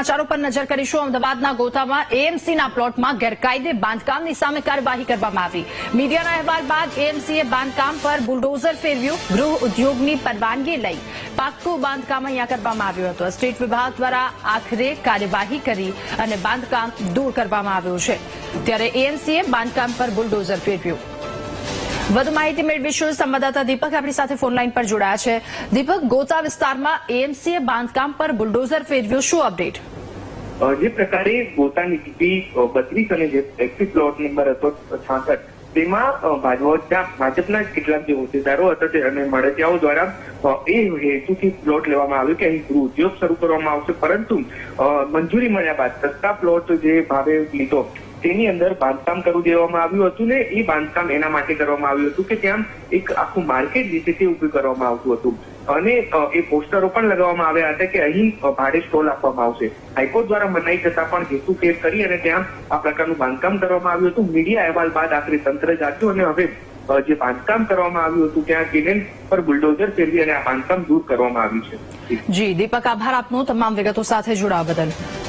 સમાચારો પર નજર કરીશું. અમદાવાદના ગોતામાં એએમસીના પ્લોટમાં ગેરકાયદે બાંધકામની સામે કાર્યવાહી કરવામાં આવી. મીડિયાના અહેવાલ બાદ એએમસીએ બાંધકામ પર બુલડોઝર ફેરવ્યું, ગૃહ ઉદ્યોગની પરવાનગી લઈ. પાક્કું બાંધકામ અહીંયા કરવામાં આવ્યું હતું. સ્ટેટ વિભાગ દ્વારા આખરે કાર્યવાહી કરી અને બાંધકામ દૂર કરવામાં આવ્યું છે. ત્યારે એએમસીએ બાંધકામ પર બુલડોઝર ફેરવ્યું. વધુ માહિતી મેળવીશું. સંવાદદાતા દીપક આપણી સાથે ફોનલાઈન પર જોડાયા છે. દીપક, ગોતા વિસ્તારમાં એએમસીએ બાંધકામ પર બુલડોઝર ફેરવ્યું. શું અપડેટ? જે પ્રકારે ગોતાની ટીપી બત્રીસ અને જે એક્સિસ પ્લોટ નંબર હતો, છાસઠ, તેમાં ભાજપના ભાજપના કેટલાક જે હોદ્દેદારો હતા તે અને મળતિયાઓ દ્વારા એ હેતુથી પ્લોટ લેવામાં આવ્યો કે અહીં ગૃહ ઉદ્યોગ શરૂ કરવામાં આવશે. પરંતુ મંજૂરી મળ્યા બાદ સસ્તા પ્લોટ જે ભાવે લીધો તેની અંદર બાંધકામ કરી દેવામાં આવ્યું હતું ને એ બાંધકામ એના માટે કરવામાં આવ્યું હતું કે ત્યાં એક આખું માર્કેટ જે છે તે ઉભું કરવામાં આવતું હતું. અને એ પોસ્ટરો પણ લગાવવામાં આવ્યા હતા કે અહીં ભાડે સ્ટોલ આપવામાં આવશે. હાઈકોર્ટ દ્વારા મનાઈ છતાં પણ હેતુ ફેર કરી અને ત્યાં આ પ્રકારનું બાંધકામ કરવામાં આવ્યું હતું. મીડિયા અહેવાલ બાદ આખરે તંત્ર જાગ્યું અને હવે જે બાંધકામ કરવામાં આવ્યું હતું ત્યાં સિમેન્ટ પર બુલડોઝર ફેરવી અને આ બાંધકામ દૂર કરવામાં આવ્યું છે. જી, દીપક, આભાર આપનો. તમામ વિગતો સાથે જોડાવા બદલ.